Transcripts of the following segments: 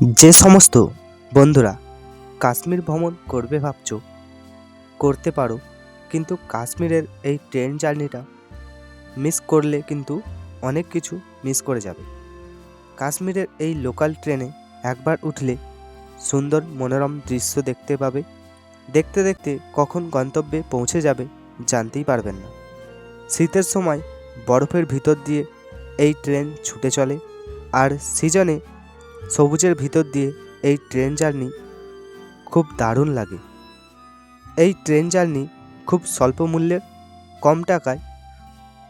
যে সমস্ত বন্ধুরা কাশ্মীর ভ্রমণ করবে ভাবছ, করতে পারো, কিন্তু কাশ্মীরের এই ট্রেন জার্নিটা মিস করলে কিন্তু অনেক কিছু মিস করে যাবে। কাশ্মীরের এই লোকাল ট্রেনে একবার উঠলে সুন্দর মনোরম দৃশ্য দেখতে পাবে। দেখতে দেখতে কখন গন্তব্যে পৌঁছে যাবে জানতেই পারবেন না। শীতের সময় বরফের ভিতর দিয়ে এই ট্রেন ছুটে চলে, আর সিজনে সবুজের ভিতর দিয়ে এই ট্রেন জার্নি খুব দারুণ লাগে। এই ট্রেন জার্নি খুব স্বল্প মূল্যে, কম টাকায়,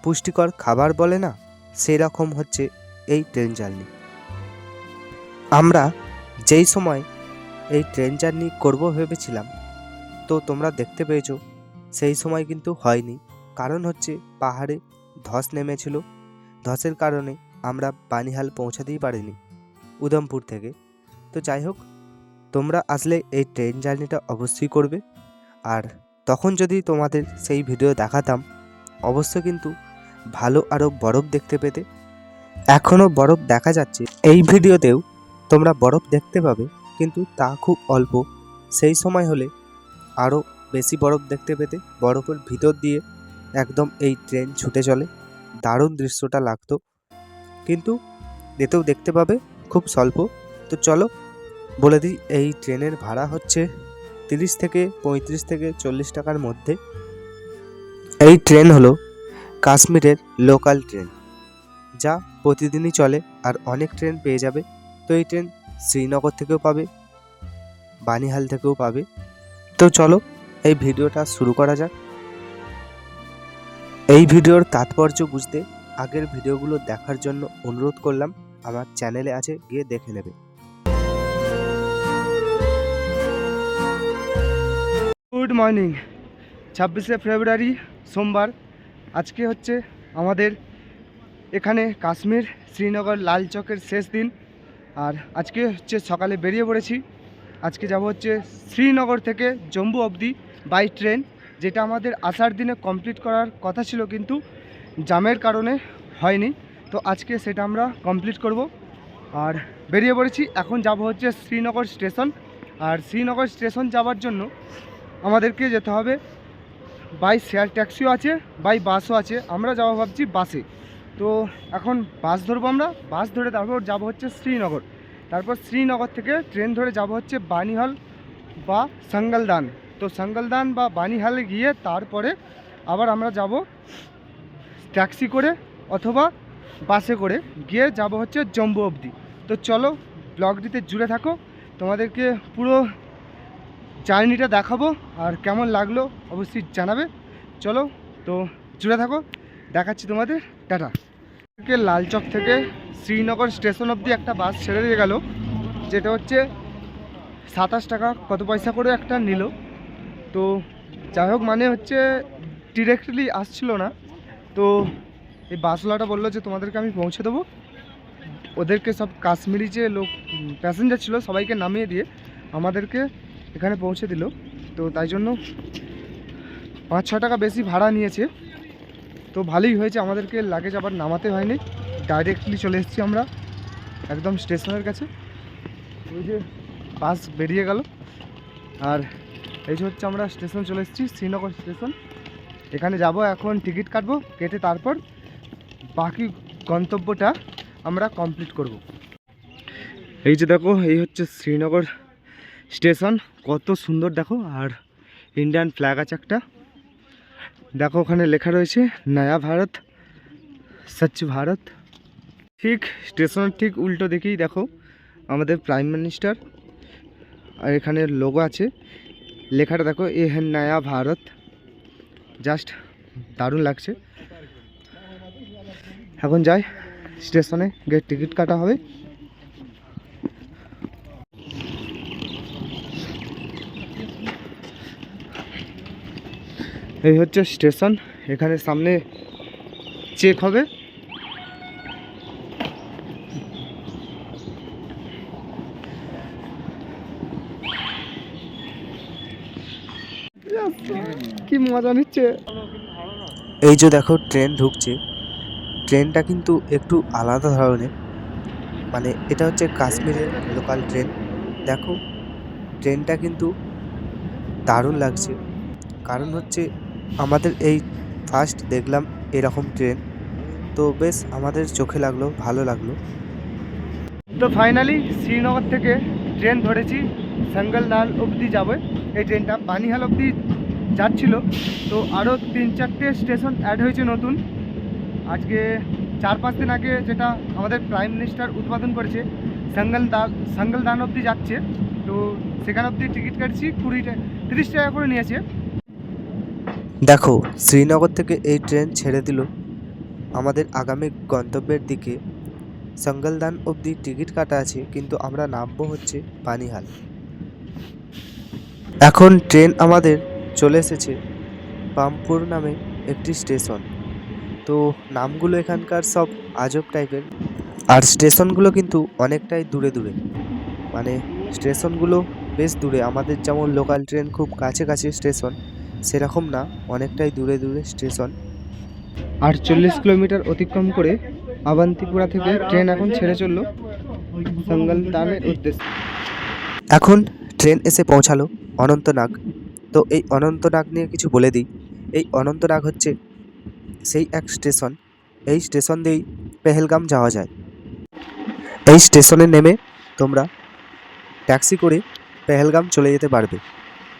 পুষ্টিকর খাবার বলে না সেই রকম হচ্ছে এই ট্রেন জার্নি। আমরা যেই সময় এই ট্রেন জার্নি করব ভেবেছিলাম, তো তোমরা দেখতে পেয়েছ, সেই সময় কিন্তু হয়নি। কারণ হচ্ছে পাহাড়ে ধস নেমেছিল, ধসের কারণে আমরা বানিহাল পৌঁছাতেই পারিনি। উধমপুর থেকে। তো যাই হোক, তোমরা আসলে এই ট্রেন জার্নিটা অবশ্যই করবে। আর তখন যদি তোমাদের সেই ভিডিও দেখাতাম অবশ্য কিন্তু ভালো আরও বরফ দেখতে পেতে। এখনও বরফ দেখা যাচ্ছে। এই ভিডিওতেও তোমরা বরফ দেখতে পাবে, কিন্তু তা খুব অল্প। সেই সময় হলে আরও বেশি বরফ দেখতে পেতে। বরফের ভিতর দিয়ে একদম এই ট্রেন ছুটে চলে। দারুণ দৃশ্যটা লাগতো। কিন্তু এতেও দেখতে পাবে খুব স্বল্প। তো চলো, বলে দিই, এই ট্রেনের ভাড়া হচ্ছে তিরিশ থেকে পঁয়ত্রিশ থেকে চল্লিশ টাকার মধ্যে। এই ট্রেন হলো কাশ্মীরের লোকাল ট্রেন, যা প্রতিদিনই চলে আর অনেক ট্রেন পেয়ে যাবে। তো এই ট্রেন শ্রীনগর থেকেও পাবে, বানিহাল থেকেও পাবে। তো চলো, এই ভিডিওটা শুরু করা যাক। এই ভিডিওর তাৎপর্য বুঝতে আগের ভিডিওগুলো দেখার জন্য অনুরোধ করলাম। আমার চ্যানেলে আছে, গিয়ে দেখে নেবে। গুড মর্নিং ছাব্বিশে ফেব্রুয়ারি, সোমবার। আজকে হচ্ছে আমাদের এখানে কাশ্মীর শ্রীনগর লাল চকের শেষ দিন। আর আজকে হচ্ছে সকালে বেরিয়ে পড়েছি। আজকে যাব হচ্ছে শ্রীনগর থেকে জম্মু অবধি বাই ট্রেন যেটা আমাদের আসার দিনে কমপ্লিট করার কথা ছিল, কিন্তু জামের কারণে হয়নি। তো আজকে সেটা আমরা কমপ্লিট করব। আর বেরিয়ে পড়েছি, এখন যাব হচ্ছে শ্রীনগর স্টেশন। আর শ্রীনগর স্টেশন যাওয়ার জন্য আমাদেরকে যেতে হবে বাই শেয়ার ট্যাক্সিও আছে বাই বাসও আছে। আমরা যাব ভাবছি বাসে তো এখন বাস ধরবো আমরা বাস ধরে তারপর যাব হচ্ছে শ্রীনগর। তারপর শ্রীনগর থেকে ট্রেন ধরে যাব হচ্ছে বানিহাল বা সাঙ্গলদান। তো সাঙ্গলদান বা বানিহালে গিয়ে তারপরে আবার আমরা যাব ট্যাক্সি করে অথবা বাসে করে গিয়ে যাব হচ্ছে জম্বু অবধি। তো চলো ব্লগটিতে জুড়ে থাকো। তোমাদেরকে পুরো জার্নিটা দেখাবো আর কেমন লাগল অবশ্যই জানাবে। চলো, তো জুড়ে থাকো। দেখাচ্ছি তোমাদের। টাটা। লালচক থেকে শ্রীনগর স্টেশন অবধি একটা বাস ছেড়ে দিয়ে গেল, যেটা হচ্ছে সাতাশ টাকা কত পয়সা করে একটা নিল। তো যাই হোক মানে হচ্ছে ডিরেক্টলি আসছিল না। তো এই বাসওয়ালাটা বলল যে, তোমাদেরকে আমি পৌঁছে দেবো। ওদেরকে সব কাশ্মীরি যে লোক প্যাসেঞ্জার ছিল, সবাইকে নামিয়ে দিয়ে আমাদেরকে এখানে পৌঁছে দিল। তো তাই জন্য পাঁচ, ছ টাকা বেশি ভাড়া নিয়েছে। তো ভালোই হয়েছে, আমাদেরকে লাগেজ আবার নামাতে হয়নি। ডাইরেক্টলি চলে এসেছি আমরা, একদম স্টেশনের কাছে। ওই যে বাস বেরিয়ে গেল। আর এই যে হচ্ছে আমরা স্টেশন চলে এসেছি, শ্রীনগর স্টেশন। এখানে যাব এখন, টিকিট কাটবো, কেটে তারপর বাকি গন্তব্যটা আমরা কমপ্লিট করব। এই যে দেখো, এই হচ্ছে শ্রীনগর স্টেশন। কত সুন্দর দেখো, আর ইন্ডিয়ান ফ্ল্যাগ আছে একটা। দেখো, ওখানে লেখা রয়েছে, নয়া ভারত, স্বচ্ছ ভারত। ঠিক, স্টেশনের ঠিক উল্টো দেখেই দেখো, আমাদের প্রাইম মিনিস্টার আর এখানে লোগো আছে। লেখাটা দেখো, এ হ্যাঁ নয়া ভারত। জাস্ট দারুণ লাগছে। এখন যাই, স্টেশনে গিয়ে টিকিট কাটা হবে। এই হচ্ছে স্টেশন, এখানে সামনে চেক হবে। কি মজা নিচ্ছে। এই যে দেখো ট্রেন ঢুকছে। ট্রেনটা কিন্তু একটু আলাদা ধরনের। মানে এটা হচ্ছে কাশ্মীরের লোকাল ট্রেন দেখো ট্রেনটা কিন্তু দারুণ লাগছে। কারণ হচ্ছে আমাদের এই ফার্স্ট দেখলাম এরকম ট্রেন তো বেশ আমাদের চোখে লাগল, ভালো লাগল। তো ফাইনালি শ্রীনগর থেকে ট্রেন ধরেছি সাঙ্গলদাল অবধি যাবে। এই ট্রেনটা বানিহাল অবধি যাচ্ছিল। তো আরও তিন চারটে স্টেশন অ্যাড হয়েছে নতুন। আজকে চার পাঁচ দিন আগে যেটা আমাদের প্রাইম মিনিস্টার উদ্বোধন করেছে সাঙ্গলদাল সাঙ্গলদান অবধি যাচ্ছে। তো সেখান অবধি টিকিট কাটছি, কুড়ি তিরিশ টাকা করে নিয়েছে। দেখো, শ্রীনগর থেকে এই ট্রেন ছেড়ে দিল। আমাদের আগামী গন্তব্যের দিকে সঙ্গলদান অবধি টিকিট কাটা আছে, কিন্তু আমরা নামবো হচ্ছে পানিহাল। এখন ট্রেন আমাদের চলে এসেছে, পামপুর নামে একটি স্টেশন। তো নামগুলো এখানকার সব আজব টাইপের আর স্টেশনগুলো কিন্তু অনেকটাই দূরে দূরে। মানে স্টেশনগুলো বেশ দূরে। আমাদের যেমন লোকাল ট্রেন খুব কাছে কাছে স্টেশন সেরকম না অনেকটাই দূরে দূরে স্টেশন। আটচল্লিশ কিলোমিটার অতিক্রম করে আবান্তিপুরা থেকে ট্রেন এখন ছেড়ে চলল সঙ্গলদানের উদ্দেশ্যে। এখন ট্রেন এসে পৌঁছালো অনন্তনাগ। তো এই অনন্তনাগ নিয়ে কিছু বলে দিই। এই অনন্তনাগ হচ্ছে সেই এক স্টেশন। এই স্টেশন দিয়েই পেহেলগাম যাওয়া যায়। এই স্টেশনে নেমে তোমরা ট্যাক্সি করে পেহেলগাম চলে যেতে পারবে।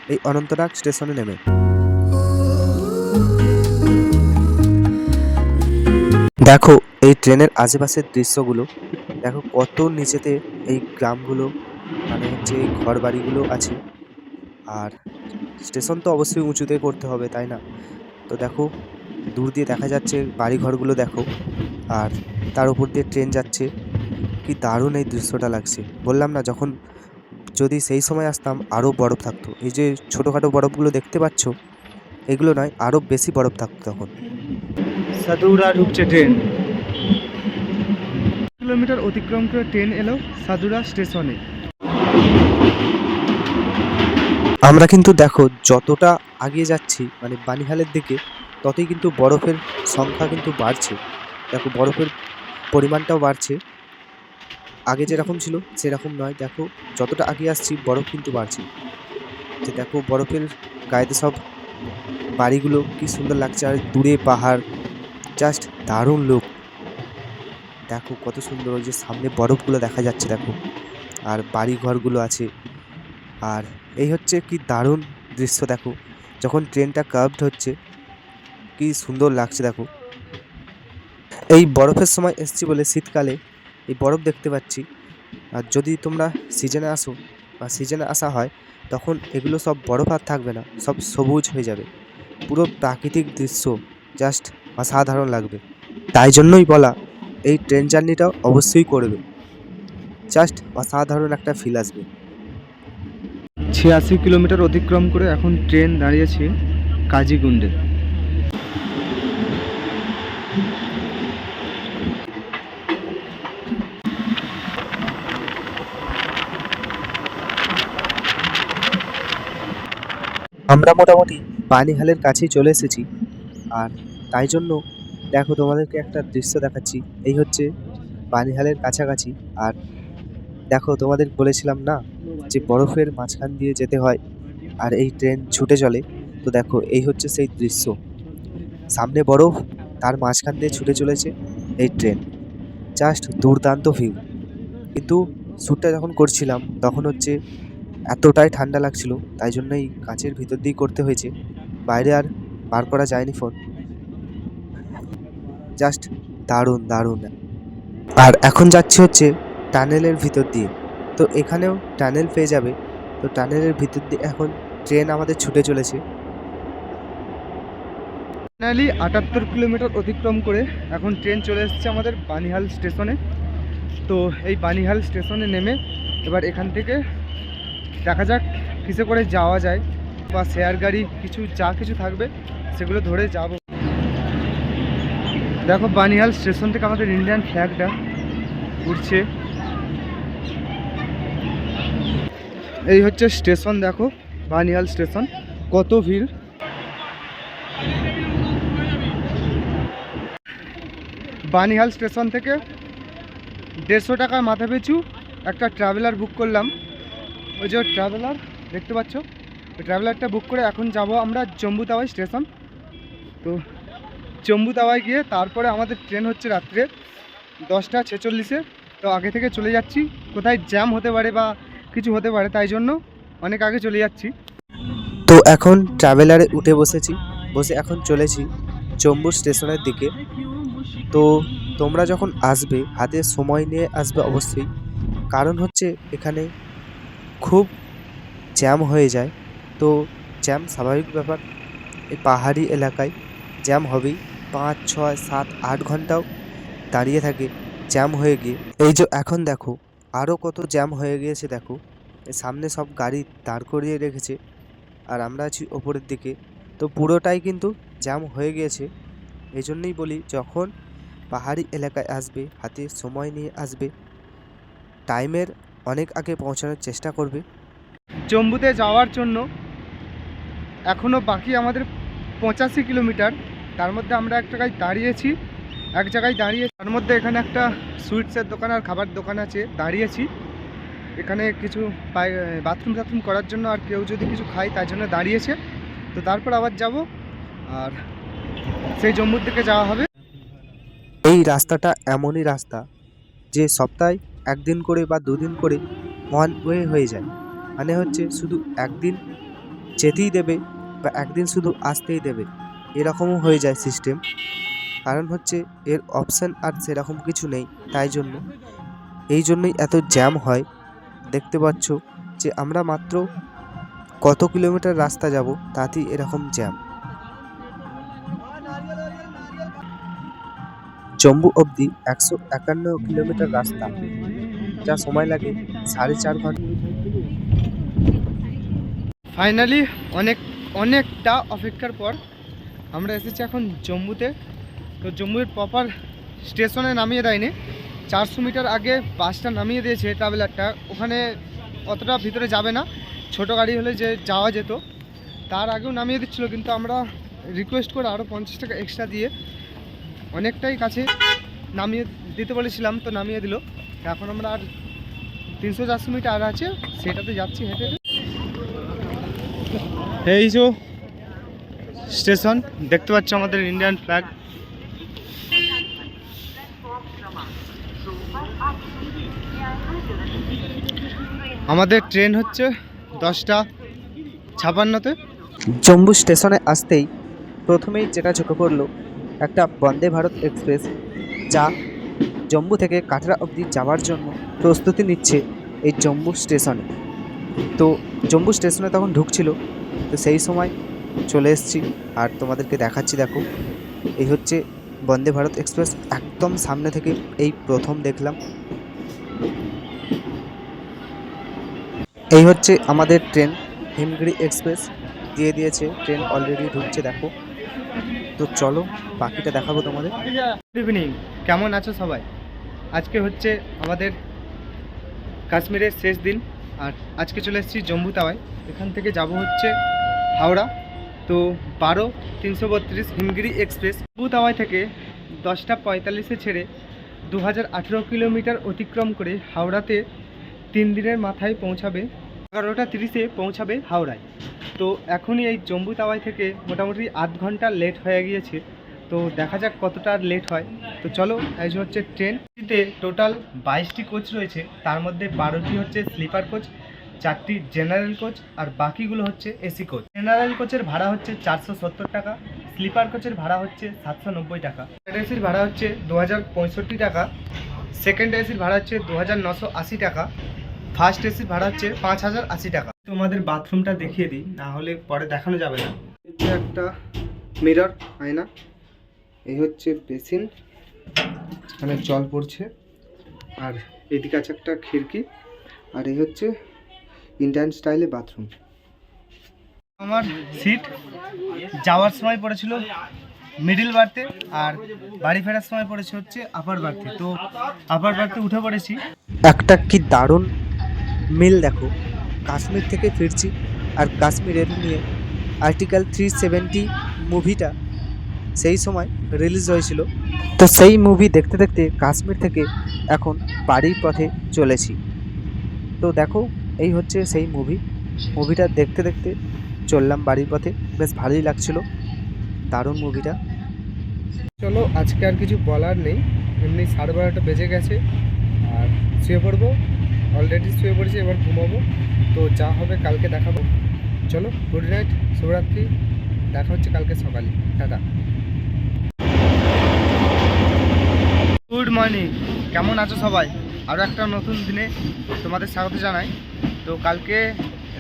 এই অনন্তনাগ স্টেশনে নেমে। দেখো, এই ট্রেনের আশেপাশের দৃশ্যগুলো। দেখো কত নিচেতে এই গ্রামগুলো মানে হচ্ছে এই ঘর বাড়িগুলো আছে। আর স্টেশন তো অবশ্যই উঁচুতে করতে হবে, তাই না? তো দেখো দূর দিয়ে দেখা যাচ্ছে বাড়ি ঘরগুলো দেখো আর তার উপর দিয়ে ট্রেন যাচ্ছে। কি দারুণ এই দৃশ্যটা লাগছে। বললাম না যখন যদি সেই সময় আসতাম আরও বরফ থাকতো। এই যে ছোটোখাটো বরফগুলো দেখতে পাচ্ছ এগুলো নয় আরও বেশি বরফ থাকতো তখন। সাদুরা ঢুকছে ট্রেন। কিলোমিটার অতিক্রম করে ট্রেন এলো সাদুরা স্টেশনে। আমরা কিন্তু দেখো যতটা আগিয়ে যাচ্ছি মানে বানিহালের দিকে ততই কিন্তু বরফের সংখ্যা কিন্তু বাড়ছে। দেখো, বরফের পরিমাণটাও বাড়ছে। আগে যেরকম ছিল, সেরকম নয়। দেখো, যতটা আগে আসছি, বরফ কিন্তু বাড়ছে। যে দেখো, বরফের গায়েতে সব বাড়িগুলো কি সুন্দর লাগছে। আর দূরে পাহাড়, জাস্ট দারুণ লোক দেখো, কত সুন্দর ওই যে সামনে বরফগুলো দেখা যাচ্ছে, দেখো। আর বাড়ি ঘরগুলো আছে। আর এই হচ্ছে কি দারুণ দৃশ্য, দেখো। যখন ট্রেনটা কার্ভড হচ্ছে কি সুন্দর লাগছে দেখো। এই বরফের সময় এসছি বলে শীতকালে এই বরফ দেখতে পাচ্ছি। আর যদি তোমরা সিজনে আসো বা সিজনে আসা হয়, তখন এগুলো সব বরফ আর থাকবে না, সব সবুজ হয়ে যাবে। পুরো প্রাকৃতিক দৃশ্য জাস্ট অসাধারণ লাগবে। তাই জন্যই বলা, এই ট্রেন জার্নিটা অবশ্যই করবে। জাস্ট অসাধারণ একটা ফিল আসবে। ছিয়াশি কিলোমিটার অতিক্রম করে এখন ট্রেন দাঁড়িয়েছে কাজীগুন্ডে। আমরা মোটামুটি পানিহালের কাছেই চলে এসেছি। আর তাই জন্য দেখো তোমাদেরকে একটা দৃশ্য দেখাচ্ছি। এই হচ্ছে পানিহালের কাছাকাছি। আর দেখো তোমাদের বলেছিলাম না যে বরফের মাঝখান দিয়ে যেতে হয় আর এই ট্রেন ছুটে চলে। তো দেখো এই হচ্ছে সেই দৃশ্য। সামনে বরফ, তার মাঝখান দিয়ে ছুটে চলেছে এই ট্রেন। জাস্ট দুর্দান্ত ভিউ। কিন্তু শ্যুটটা যখন করছিলাম, তখন হচ্ছে এতটাই ঠান্ডা লাগছিল, তাই জন্যই কাঁচের ভিতর দিয়েই করতে হয়েছে। বাইরে আর বার করা যায়নি ফোন জাস্ট দারুণ দারুণ। আর এখন যাচ্ছি হচ্ছে টানেলের ভিতর দিয়ে। তো এখানেও টানেল পেয়ে যাবে। তো টানেলের ভিতর দিয়ে এখন ট্রেন আমাদের ছুটে চলেছে। ফাইনালি আটাত্তর কিলোমিটার অতিক্রম করে এখন ট্রেন চলে এসেছে আমাদের বানিহাল স্টেশনে। তো এই বানিহাল স্টেশনে নেমে এবার এখান থেকে দেখা যাক কিসে করে যাওয়া যায় বা শেয়ার গাড়ি কিছু, যা কিছু থাকবে সেগুলো ধরে যাব। দেখো বানিহাল স্টেশন থেকে আমাদের ইন্ডিয়ান ফ্ল্যাগটা উঠছে এই হচ্ছে স্টেশন দেখো, বানিহাল স্টেশন, কত ভিড়। বানিহাল স্টেশন থেকে দেড়শো টাকা মাথা পিছু একটা ট্রাভেলার বুক করলাম। ওই যে ট্রাভেলার দেখতে পাচ্ছ? ওই ট্রাভেলারটা বুক করে এখন যাব আমরা জম্বু তাওয়াই স্টেশন তো জম্বু তাওয়ায় গিয়ে তারপরে আমাদের ট্রেন হচ্ছে রাত্রে দশটা ছেচল্লিশে। তো আগে থেকে চলে যাচ্ছি। কোথায় জ্যাম হতে পারে বা কিছু হতে পারে তাই জন্য অনেক আগে চলে যাচ্ছি। তো এখন ট্রাভেলারে উঠে বসেছি। বসে এখন চলেছি জম্বু স্টেশনের দিকে। তো তোমরা যখন আসবে, হাতে সময় নিয়ে আসবে অবশ্যই। কারণ হচ্ছে এখানে খুব জ্যাম হয়ে যায়। তো জ্যাম স্বাভাবিক ব্যাপার। এই পাহাড়ি এলাকায় জ্যাম হবেই। পাঁচ, ছয়, সাত, আট ঘন্টাও দাঁড়িয়ে থাকে জ্যাম হয়ে গিয়ে। এই যে এখন দেখো আরও কত জ্যাম হয়ে গিয়েছে দেখো। সামনে সব গাড়ি দাঁড় করিয়ে রেখেছে আর আমরা আছি ওপরের দিকে। তো পুরোটাই কিন্তু জ্যাম হয়ে গিয়েছে। এই জন্যই বলি যখন পাহাড়ি এলাকায় আসবে, হাতে সময় নিয়ে আসবে, টাইমের অনেক আগে পৌঁছানোর চেষ্টা করবে। জম্বুতে যাওয়ার জন্য এখনও বাকি আমাদের পঁচাশি কিলোমিটার। তার মধ্যে আমরা এক জায়গায় দাঁড়িয়েছি এক জায়গায় দাঁড়িয়ে তার মধ্যে এখানে একটা সুইটসের দোকান আর খাবার দোকান আছে দাঁড়িয়েছি। এখানে কিছু বাথরুম টাথরুম করার জন্য আর কেউ যদি কিছু খায় তার জন্য দাঁড়িয়েছে। তো তারপর আবার যাব আর সেই জম্মুর দিকে যাওয়া হবে। এই রাস্তাটা এমনই রাস্তা যে সপ্তাহে একদিন করে বা দুদিন করে ওয়ান ওয়ে হয়ে যায়। মানে হচ্ছে শুধু একদিন যেতেই দেবে বা একদিন শুধু আসতেই দেবে। এরকমও হয়ে যায় সিস্টেম কারণ হচ্ছে এর অপশান আর সেরকম কিছু নেই তাই জন্য। এই জন্যই এত জ্যাম হয়। দেখতে পাচ্ছ যে আমরা মাত্র কত কিলোমিটার রাস্তা যাব তাতেই এরকম জ্যাম জম্বু অবধি একশো একান্ন কিলোমিটার রাস্তা। যা সময় লাগে, সাড়ে চার ঘণ্টা। ফাইনালি অনেক, অনেকটা অপেক্ষার পর আমরা এসেছি এখন জম্মুতে। তো জম্মুর প্রপার স্টেশনে নামিয়ে দেয়নি। চারশো মিটার আগে বাসটা নামিয়ে দিয়েছে ট্রাভেলারটা ওখানে অতটা ভিতরে যাবে না। ছোট গাড়ি হলে যে যাওয়া যেত, তার আগেও নামিয়ে দিচ্ছিল, কিন্তু আমরা রিকোয়েস্ট করে আরও পঞ্চাশ টাকা এক্সট্রা দিয়ে অনেকটাই কাছে নামিয়ে দিতে বলেছিলাম, তো নামিয়ে দিল। এখন আমরা আর তিনশো চারশো মিটার আর আছে সেটাতে যাচ্ছি হেঁটে হেঁটে। এই যে স্টেশন দেখতে পাচ্ছ আমাদের ইন্ডিয়ান ফ্ল্যাগ। আমাদের ট্রেন হচ্ছে দশটা ছাপান্নতে। জম্বু স্টেশনে আসতেই প্রথমেই যেটা চোখে পড়ল একটা বন্দে ভারত এক্সপ্রেস যা জম্মু থেকে কাটরা অবধি যাওয়ার জন্য প্রস্তুতি নিচ্ছে এই জম্মু স্টেশনে। তো জম্মু স্টেশনে তখন ঢুকছিল, তো সেই সময় চলে এসেছি আর তোমাদেরকে দেখাচ্ছি, দেখো। এই হচ্ছে বন্দে ভারত এক্সপ্রেস, একদম সামনে থেকে এই প্রথম দেখলাম। এই হচ্ছে আমাদের ট্রেন, হিমগিরি এক্সপ্রেস দিয়ে দিয়েছে, ট্রেন অলরেডি ঢুকছে, দেখো। তো চলো, বাকিটা দেখাবো তোমাদের। গুড ইভিনিং কেমন আছো সবাই? আজকে হচ্ছে আমাদের কাশ্মীরের শেষ দিন। আর আজকে চলে এসেছি জম্মু তাওয়ায় এখান থেকে যাব হচ্ছে হাওড়া। তো বারো তিনশো বত্রিশ হিমগিরি এক্সপ্রেস। জম্বু তাওয়াই থেকে দশটা পঁয়তাল্লিশে ছেড়ে দু হাজার আঠেরো কিলোমিটার অতিক্রম করে হাওড়াতে তিন দিনের মাথায় পৌঁছাবে। এগারোটা তিরিশে পৌঁছাবে হাওড়ায়। তো এখনই এই জম্বু তাওয়াই থেকে মোটামুটি আধ ঘণ্টা লেট হয়ে গিয়েছে। তো দেখা যাক কতটা আর লেট হয়। তো চলো, এই হচ্ছে ট্রেনটিতে টোটাল বাইশটি কোচ রয়েছে। তার মধ্যে বারোটি হচ্ছে স্লিপার কোচ চারটি জেনারেল কোচ আর বাকিগুলো হচ্ছে এসি কোচ জেনারেল কোচের ভাড়া হচ্ছে চারশো সত্তর টাকা স্লিপার কোচের ভাড়া হচ্ছে সাতশো নব্বই টাকা। থার্ড এসির ভাড়া হচ্ছে দু হাজার পঁয়ষট্টি টাকা সেকেন্ড এসির ভাড়া হচ্ছে দু টাকা ফার্স্ট এসির ভাড়া হচ্ছে পাঁচ হাজার আশি টাকা। তোমাদের বাথরুমটা দেখিয়ে দিই, না হলে পরে দেখানো যাবে না। একটা মিরর আয়না। এই হচ্ছে বেসিন। এখানে জল পড়ছে। আর এদিকে আছে একটা খিড়কি। আর এই হচ্ছে ইন্ডিয়ান স্টাইলে বাথরুম আমার সিট যাওয়ার সময় পড়েছিল মিডিল বার্থে আর বাড়ি ফেরার সময় পড়েছে হচ্ছে আপার বার্থে তো আপার বার্থে উঠে পড়েছি। একটা কি দারুণ মিল দেখো। কাশ্মীর থেকে ফিরছি। আর কাশ্মীরের নিয়ে আর্টিকেল থ্রি সেভেন্টি মুভিটা সেই সময় রিলিজ হয়েছিল। তো সেই মুভি দেখতে দেখতে কাশ্মীর থেকে এখন বাড়ির পথে চলেছি। তো দেখো এই হচ্ছে সেই মুভি মুভিটা দেখতে দেখতে চললাম বাড়ির পথে। বেশ ভালোই লাগছিল। দারুণ মুভিটা চলো আজকে আর কিছু বলার নেই। এমনি সাড়ে বারোটা বেজে গেছে। আর শুয়ে পড়ব। অলরেডি শুয়ে পড়েছি এবার ঘুমাবো। তো যা হবে কালকে দেখাবো। চলো গুড নাইট শুভরাত্রি। দেখা হচ্ছে কালকে সকালে। টাটা। গুড মর্নিং কেমন আছো সবাই? আরও একটা নতুন দিনে তোমাদের স্বাগত জানাই। তো কালকে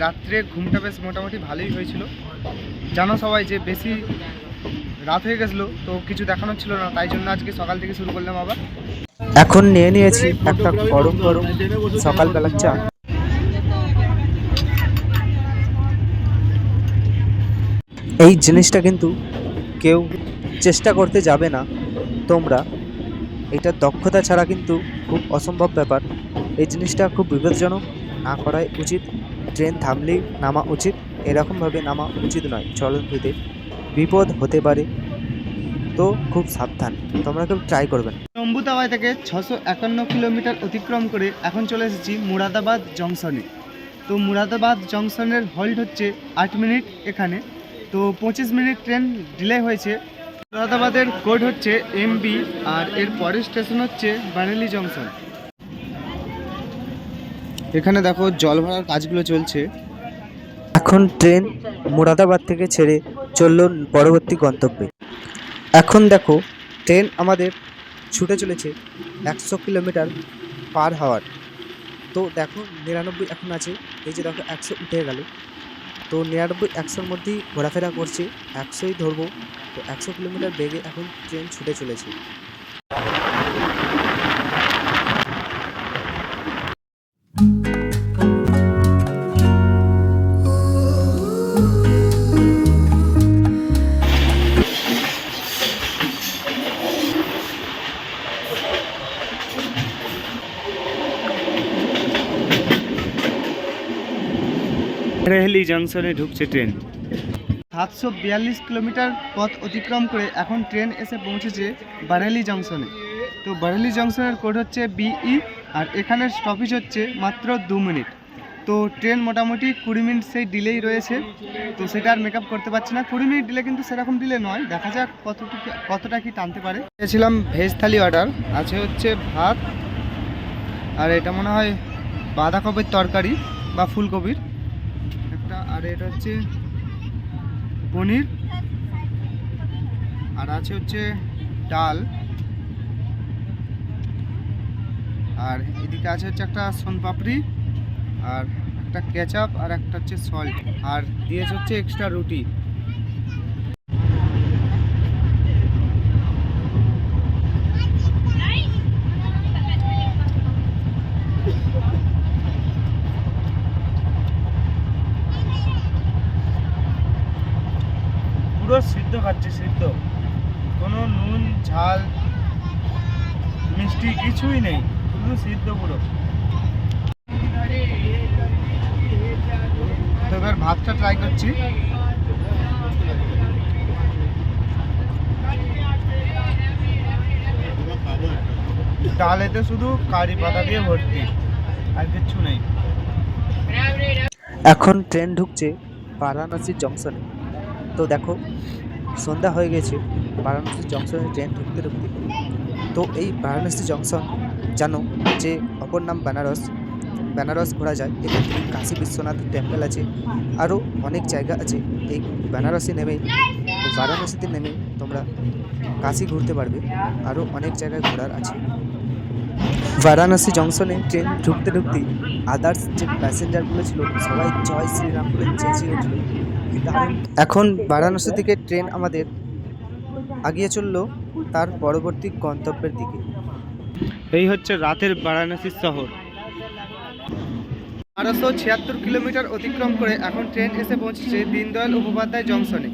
রাত্রে ঘুমটা বেশ মোটামুটি ভালোই হয়েছিল। জানো সবাই যে বেশি রাত হয়ে গেছিল, তো কিছু দেখানোর ছিল না, তাই জন্য আজকে সকাল থেকে শুরু করলাম আবার। এখন নিয়ে নিয়েছি একটা গরম গরম সকালবেলার চা। এই জিনিসটা কিন্তু কেউ চেষ্টা করতে যাবে না তোমরা। এটা দক্ষতা ছাড়া কিন্তু খুব অসম্ভব ব্যাপার। এই জিনিসটা খুব বিপজ্জনক, না করাই উচিত। ট্রেন থামলেই নামা উচিত, এরকমভাবে নামা উচিত নয় চলন্তিতে বিপদ হতে পারে, তো খুব সাবধান, তোমরা কেউ ট্রাই করবে না। অম্বুতাবাই থেকে ছশো একান্ন কিলোমিটার অতিক্রম করে এখন চলে এসেছি মুরাদাবাদ জংশনে। তো মুরাদাবাদ জংশনের হল্ট হচ্ছে আট মিনিট এখানে। তো পঁচিশ মিনিট ট্রেন ডিলে হয়েছে মুরাদাবাদের কোড হচ্ছে এমবি আর এর পরের স্টেশন হচ্ছে বারেলি জংশন এখানে দেখো জল ভরার কাজগুলো চলছে। এখন ট্রেন মুরাদাবাদ থেকে ছেড়ে চলল পরবর্তী গন্তব্যে। এখন দেখো ট্রেন আমাদের ছুটে চলেছে একশো কিলোমিটার পার হাওয়ার। তো দেখো নিরানব্বই এখন আছে, এই যে দেখো একশো উঠে গেল। তো নিরানব্বই একশোর মধ্যেই ঘোরাফেরা করছি, একশোই ধরবো। তো একশো কিলোমিটার বেগে এখন ট্রেন ছুটে চলেছে। জংশনে ঢুকছে ট্রেন। সাতশো বিয়াল্লিশ কিলোমিটার পথ অতিক্রম করে এখন ট্রেন এসে পৌঁছেছে বারেলি জংশনে। তো বারেলি জংশনের কোড হচ্ছে বিই আর এখানের স্টপেজ হচ্ছে মাত্র দু মিনিট। তো ট্রেন মোটামুটি কুড়ি মিনিট সেই ডিলেই রয়েছে। তো সেটা আর মেকআপ করতে পারছি না। কুড়ি মিনিট ডিলে কিন্তু সেরকম ডিলে নয়। দেখা যাক কতটুকু, কতটা কি টানতে পারে। চেয়েছিলাম ভেজ থালি অর্ডার আছে হচ্ছে ভাত, আর এটা মনে হয় বাঁধাকপির তরকারি বা ফুলকপির। একটা, আর এটা হচ্ছে পনির, আর আছে হচ্ছে ডাল, আর এদিকে আছে হচ্ছে একটা সোনপাপড়ি, আর একটা কেচাপ, আর একটা হচ্ছে সল্ট, আর দিয়েছে হচ্ছে এক্সট্রা রুটি পুরো সিদ্ধ খাচ্ছি সিদ্ধ কোনো নুন ঝাল মিষ্টি কিছুই নেই, শুধু সিদ্ধ পুরো তো এবার ভাতটা ট্রাই করছি। ডালেতে শুধু কারি পাতা দিয়ে ভর্তি, আর কিচ্ছু নেই। এখন ট্রেন ঢুকছে বারাণসী জংশনে। তো দেখো, সন্ধ্যা হয়ে গেছে, বারাণসী জংশনে ট্রেন ঢুকতে ঢুকতে তো এই বারাণসী জংশন জানো যে অপর নাম বেনারস। বেনারস ঘোরা যায়। এখান কাশী বিশ্বনাথ টেম্পল আছে। আরও অনেক জায়গা আছে। এই বেনারসে নেমে বারাণসীতে নেমে তোমরা কাশী ঘুরতে পারবে। আরও অনেক জায়গায় ঘোরার আছে। বারাণসী জংশনে ট্রেন ঢুকতে ঢুকতেই আদার্স যে প্যাসেঞ্জারগুলো ছিল, সবাই জয় শ্রীরাম বলে চেঁচিয়ে উঠল। এখন বারাণসী থেকে ট্রেন আমাদের আগিয়ে চলল তার পরবর্তী গন্তব্যের দিকে। এই হচ্ছে রাতের বারাণসীর শহর। বারোশো ছিয়াত্তর কিলোমিটার অতিক্রম করে এখন ট্রেন এসে পৌঁছেছে দীনদয়াল উপাধ্যায় জংশনে।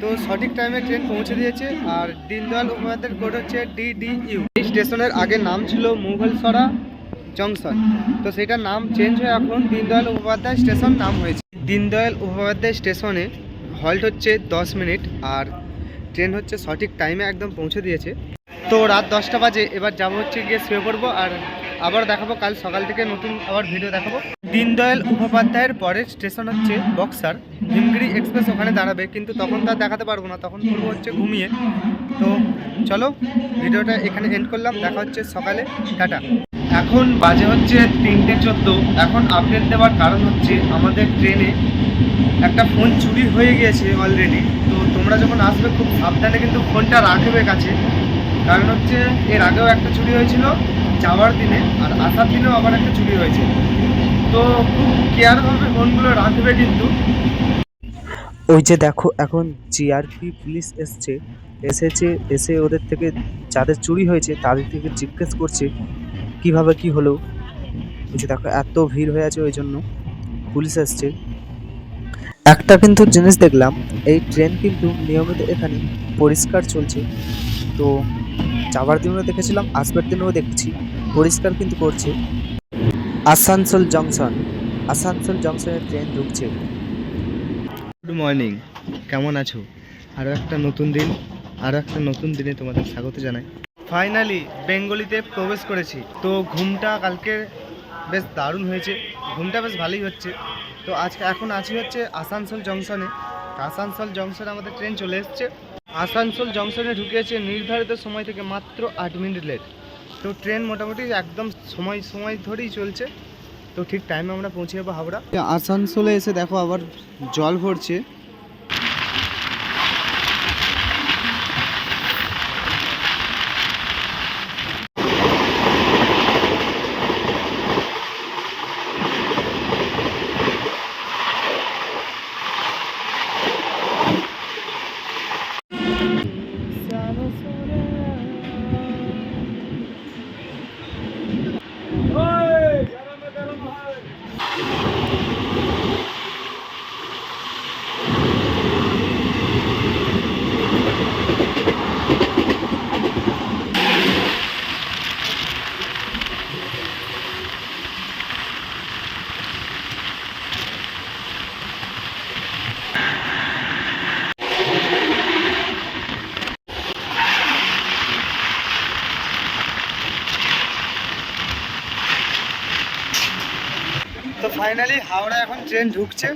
তো সঠিক টাইমে ট্রেন পৌঁছে দিয়েছে আর দীনদয়াল উপাধ্যায়ের কোড হচ্ছে ডিডিইউ। এই স্টেশনের আগে নাম ছিল মুঘলসরা জংশন। তো সেটার নাম চেঞ্জ হয়ে এখন দীনদয়াল উপাধ্যায় স্টেশন নাম হয়েছে। দীনদয়াল উপাধ্যায় স্টেশনে হল্ট হচ্ছে দশ মিনিট আর ট্রেন হচ্ছে সঠিক টাইমে একদম পৌঁছে দিয়েছে। তো রাত দশটা বাজে, এবার যাব হচ্ছে গিয়ে শুয়ে পড়ব আর আবার দেখাবো, কাল সকাল থেকে নতুন আবার ভিডিও দেখাবো। দীনদয়াল উপাধ্যায়ের পরের স্টেশন হচ্ছে বক্সার। হিমগিরি এক্সপ্রেস ওখানে দাঁড়াবে, কিন্তু তখন তো দেখাতে পারব না, তখন করব হচ্ছে ঘুমিয়ে। তো চলো ভিডিওটা এখানে এন্ড করলাম, দেখা হচ্ছে সকালে। টাটা। এখন বাজে হচ্ছে তিনটে চোদ্দ। এখন আপডেট দেওয়ার কারণ হচ্ছে আমাদের ট্রেনে একটা ফোন চুরি হয়ে গিয়েছে অলরেডি তো তোমরা যখন আসবে, খুব সাবধানে কিন্তু ফোনটা রাখবে কাছে। কারণ হচ্ছে, এর আগেও একটা চুরি হয়েছিল যাওয়ার দিনে, আর আসার দিনেও আবার একটা চুরি হয়েছে। তো খুব কেয়ারভাবে ফোনগুলো রাখবে কিন্তু। ওই যে দেখো, এখন জিআরপি পুলিশ এসছে, এসেছে, এসে ওদের থেকে যাদের চুরি হয়েছে, তাদের থেকে জিজ্ঞেস করছে, কীভাবে কি হলো? ওই যে দেখো, এত ভিড় হয়ে আছে ওই জন্য। পুলিশ এসছে। একটা কিন্তু জিনিস দেখলাম, এই ট্রেন কিন্তু নিয়মিত এখানে পরিষ্কার চলছে। তো যাওয়ার দিনও দেখেছিলাম, আসবার দিনেও দেখছি, পরিষ্কার কিন্তু করছে। আসানসোল জংশন, আসানসোল জংশনে ট্রেন ঢুকছে। গুড মর্নিং কেমন আছো? আরও একটা নতুন দিন আরও একটা নতুন দিনে তোমাদের স্বাগত জানাই। ফাইনালি বেঙ্গলিতে প্রবেশ করেছি। তো ঘুমটা কালকে বেশ দারুণ হয়েছে, ঘুমটা বেশ ভালোই হচ্ছে। তো আজকে এখন আছি হচ্ছে আসানসোল জংশনে। আসানসোল জংশনে আমাদের ট্রেন চলে এসছে। আসানসোল জংশনে ঢুকেছে নির্ধারিত সময় থেকে মাত্র আট মিনিট লেট তো ট্রেন মোটামুটি একদম সময় সময় ধরেই চলছে। তো ঠিক টাইমে আমরা পৌঁছে যাব হাওড়া। আসানসোলে এসে দেখো আবার জল ভরছে। ফাইনালি হাওড়া এখন ট্রেন ঢুকছে।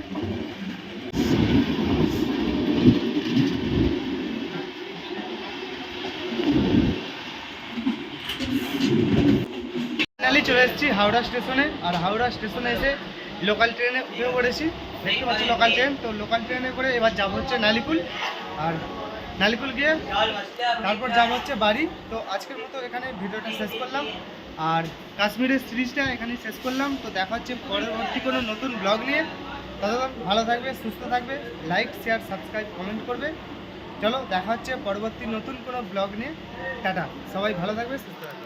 ফাইনালি চলে এসেছি হাওড়া স্টেশনে। আর হাওড়া স্টেশনে এসে লোকাল ট্রেনে উঠে পড়েছি। দেখতে পাচ্ছি লোকাল ট্রেন তো লোকাল ট্রেনে করে এবার যাব হচ্ছে নালিকুল। আর নালিকুল গিয়ে তারপর যাব হচ্ছে বাড়ি। তো আজকের মতো এখানে ভিডিওটা শেষ করলাম। আর কাশ্মীরের সিরিজটা এখানে শেষ করলাম। তো দেখা হচ্ছে পরবর্তী কোনো নতুন ব্লগ নিয়ে। ততক্ষণ ভালো থাকবে, সুস্থ থাকবে। লাইক শেয়ার সাবস্ক্রাইব কমেন্ট করবে। চলো, দেখা হচ্ছে পরবর্তী নতুন কোনো ব্লগ নিয়ে। টাটা। সবাই ভালো থাকবে, সুস্থ থাকবে।